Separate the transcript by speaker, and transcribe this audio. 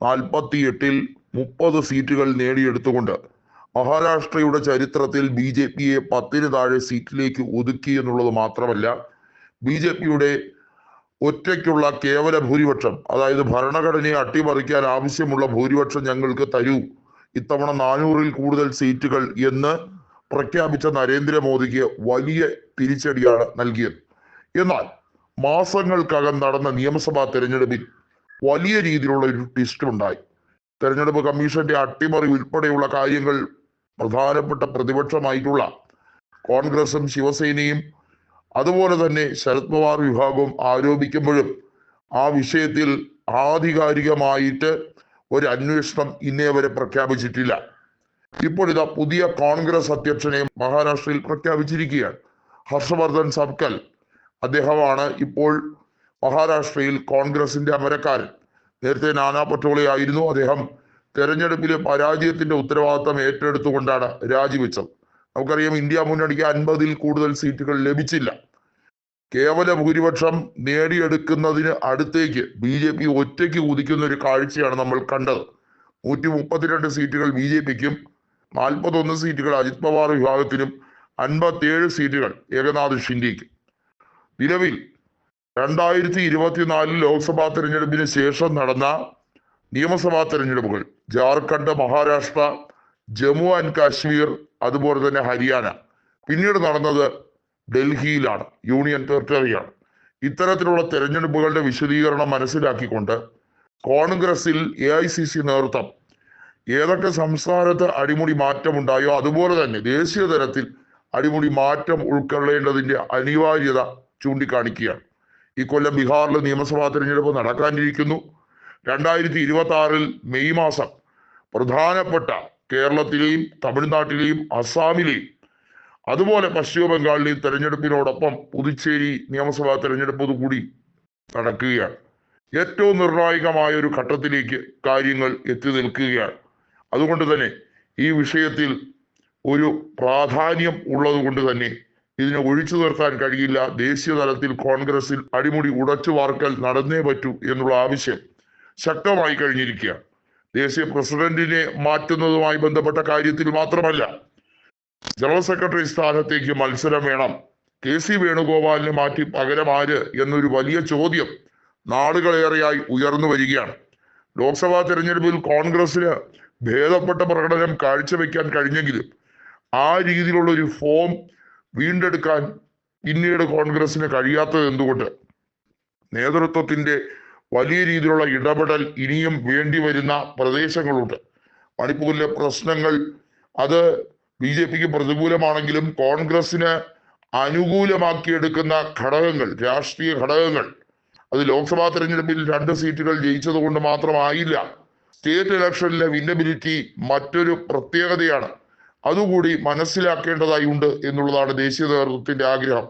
Speaker 1: നാൽപ്പത്തി എട്ടിൽ മുപ്പത് സീറ്റുകൾ നേടിയെടുത്തുകൊണ്ട് മഹാരാഷ്ട്രയുടെ ചരിത്രത്തിൽ ബി ജെ പിയെ പത്തിന് താഴെ സീറ്റിലേക്ക് ഒതുക്കി എന്നുള്ളത് മാത്രമല്ല ബി ജെ പിയുടെ ഒറ്റയ്ക്കുള്ള കേവല ഭൂരിപക്ഷം അതായത് ഭരണഘടനയെ അട്ടിമറിക്കാൻ ആവശ്യമുള്ള ഭൂരിപക്ഷം ഞങ്ങൾക്ക് തരൂ ഇത്തവണ നാനൂറിൽ കൂടുതൽ സീറ്റുകൾ എന്ന് പ്രഖ്യാപിച്ച നരേന്ദ്രമോദിക്ക് വലിയ തിരിച്ചടിയാണ് നൽകിയത്. എന്നാൽ മാസങ്ങൾക്കകം നടന്ന നിയമസഭാ തെരഞ്ഞെടുപ്പിൽ വലിയ രീതിയിലുള്ള ഒരു ട്വിസ്റ്റ് ഉണ്ടായി. തെരഞ്ഞെടുപ്പ് കമ്മീഷന്റെ അട്ടിമറി ഉൾപ്പെടെയുള്ള കാര്യങ്ങൾ പ്രധാനപ്പെട്ട പ്രതിപക്ഷമായിട്ടുള്ള കോൺഗ്രസും ശിവസേനയും അതുപോലെ തന്നെ ശരത് പവാർ വിഭാഗവും ആരോപിക്കുമ്പോഴും ആ വിഷയത്തിൽ ആധികാരികമായിട്ട് ഒരു അന്വേഷണം ഇന്നേ വരെ പ്രഖ്യാപിച്ചിട്ടില്ല. ഇപ്പോൾ ഇതാ പുതിയ കോൺഗ്രസ് അധ്യക്ഷനെ മഹാരാഷ്ട്രയിൽ പ്രഖ്യാപിച്ചിരിക്കുകയാണ്. ഹർഷവർദ്ധൻ സബ്കൽ അദ്ദേഹമാണ് ഇപ്പോൾ മഹാരാഷ്ട്രയിൽ കോൺഗ്രസിന്റെ അമരക്കാരൻ. നേരത്തെ നാനാ പട്ടോളെ ആയിരുന്നു അദ്ദേഹം. തെരഞ്ഞെടുപ്പിലെ പരാജയത്തിന്റെ ഉത്തരവാദിത്തം ഏറ്റെടുത്തുകൊണ്ടാണ് രാജിവെച്ചത്. നമുക്കറിയാം ഇന്ത്യ മുന്നണിക്ക് അൻപതിൽ കൂടുതൽ സീറ്റുകൾ ലഭിച്ചില്ല. കേവല ഭൂരിപക്ഷം നേടിയെടുക്കുന്നതിന് അടുത്തേക്ക് ബി ജെ പി ഒറ്റയ്ക്ക് കുതിക്കുന്ന ഒരു കാഴ്ചയാണ് നമ്മൾ കണ്ടത്. നൂറ്റി മുപ്പത്തിരണ്ട് സീറ്റുകൾ ബി ജെ പിക്കും നാൽപ്പത്തൊന്ന് സീറ്റുകൾ അജിത് പവാർ വിഭാഗത്തിനും അൻപത്തിയേഴ് സീറ്റുകൾ ഏകനാഥ് ഷിൻഡിക്കും നിലവിൽ രണ്ടായിരത്തി ഇരുപത്തിനാലിൽ ലോക്സഭാ തെരഞ്ഞെടുപ്പിന് ശേഷം നടന്ന നിയമസഭാ തെരഞ്ഞെടുപ്പുകൾ. ജാർഖണ്ഡ് മഹാരാഷ്ട്ര ജമ്മു ആൻഡ് കാശ്മീർ അതുപോലെ തന്നെ ഹരിയാന. പിന്നീട് നടന്നത് ഡൽഹിയിലാണ് യൂണിയൻ ടെറിട്ടറിയാണ് ഇത്തരത്തിലുള്ള തെരഞ്ഞെടുപ്പുകളുടെ വിശദീകരണം മനസ്സിലാക്കിക്കൊണ്ട് കോൺഗ്രസിൽ എ ഐ സി സി നേതൃത്വം ഏതൊക്കെ സംസ്ഥാനത്ത് അടിമുടി മാറ്റമുണ്ടായോ അതുപോലെ തന്നെ ദേശീയ തലത്തിൽ അടിമുടി മാറ്റം ഉൾക്കൊള്ളേണ്ടതിന്റെ അനിവാര്യത ചൂണ്ടിക്കാണിക്കുകയാണ്. ഈ കൊല്ലം ബീഹാറിൽ നിയമസഭാ തെരഞ്ഞെടുപ്പ് നടക്കാനിരിക്കുന്നു. രണ്ടായിരത്തി ഇരുപത്തി ആറിൽ മെയ് മാസം പ്രധാനപ്പെട്ട കേരളത്തിലെയും തമിഴ്നാട്ടിലെയും അസാമിലെയും അതുപോലെ പശ്ചിമ ബംഗാളിലെയും തെരഞ്ഞെടുപ്പിനോടൊപ്പം പുതുച്ചേരി നിയമസഭാ തെരഞ്ഞെടുപ്പ് കൂടി നടക്കുകയാണ്. ഏറ്റവും നിർണായകമായ ഒരു ഘട്ടത്തിലേക്ക് കാര്യങ്ങൾ എത്തി നിൽക്കുകയാണ്. അതുകൊണ്ട് തന്നെ ഈ വിഷയത്തിൽ ഒരു പ്രാധാന്യം ഉള്ളത് കൊണ്ട് തന്നെ ഇതിനെ ഒഴിച്ചു നിർത്താൻ കഴിയില്ല. ദേശീയ തലത്തിൽ കോൺഗ്രസിൽ അടിമുടി ഉടച്ചു വാർക്കൽ നടന്നേ പറ്റൂ എന്നുള്ള ആവശ്യം ശക്തമായി കഴിഞ്ഞിരിക്കുക. ദേശീയ പ്രസിഡന്റിനെ മാറ്റുന്നതുമായി ബന്ധപ്പെട്ട കാര്യത്തിൽ മാത്രമല്ല ജനറൽ സെക്രട്ടറി സ്ഥാനത്തേക്ക് മത്സരം വേണം. കെ സി വേണുഗോപാലിനെ മാറ്റി പകരം ആര് എന്നൊരു വലിയ ചോദ്യം നാളുകളേറെയായി ഉയർന്നു വരികയാണ്. ലോക്സഭാ തെരഞ്ഞെടുപ്പിൽ കോൺഗ്രസിന് ഭേദപ്പെട്ട പ്രകടനം കാഴ്ചവെക്കാൻ കഴിഞ്ഞെങ്കിലും ആ രീതിയിലുള്ള ഒരു ഫോം വീണ്ടെടുക്കാൻ പിന്നീട് കോൺഗ്രസിന് കഴിയാത്തത് എന്തുകൊണ്ട്? നേതൃത്വത്തിന്റെ വലിയ രീതിയിലുള്ള ഇടപെടൽ ഇനിയും വേണ്ടി വരുന്ന പ്രദേശങ്ങളുണ്ട്. മണിപ്പൂരിലെ പ്രശ്നങ്ങൾ അത് ബി ജെ പിക്ക് പ്രതികൂലമാണെങ്കിലും കോൺഗ്രസിന് അനുകൂലമാക്കിയെടുക്കുന്ന ഘടകങ്ങൾ രാഷ്ട്രീയ ഘടകങ്ങൾ അത് ലോക്സഭാ തെരഞ്ഞെടുപ്പിൽ രണ്ട് സീറ്റുകൾ ജയിച്ചത് കൊണ്ട് മാത്രമായില്ല സ്റ്റേറ്റ് ഇലക്ഷനിലെ വിന്നബിലിറ്റി മറ്റൊരു പ്രത്യേകതയാണ്. അതുകൂടി മനസ്സിലാക്കേണ്ടതായി ഉണ്ട് എന്നുള്ളതാണ് ദേശീയ നേതൃത്വത്തിന്റെ ആഗ്രഹം.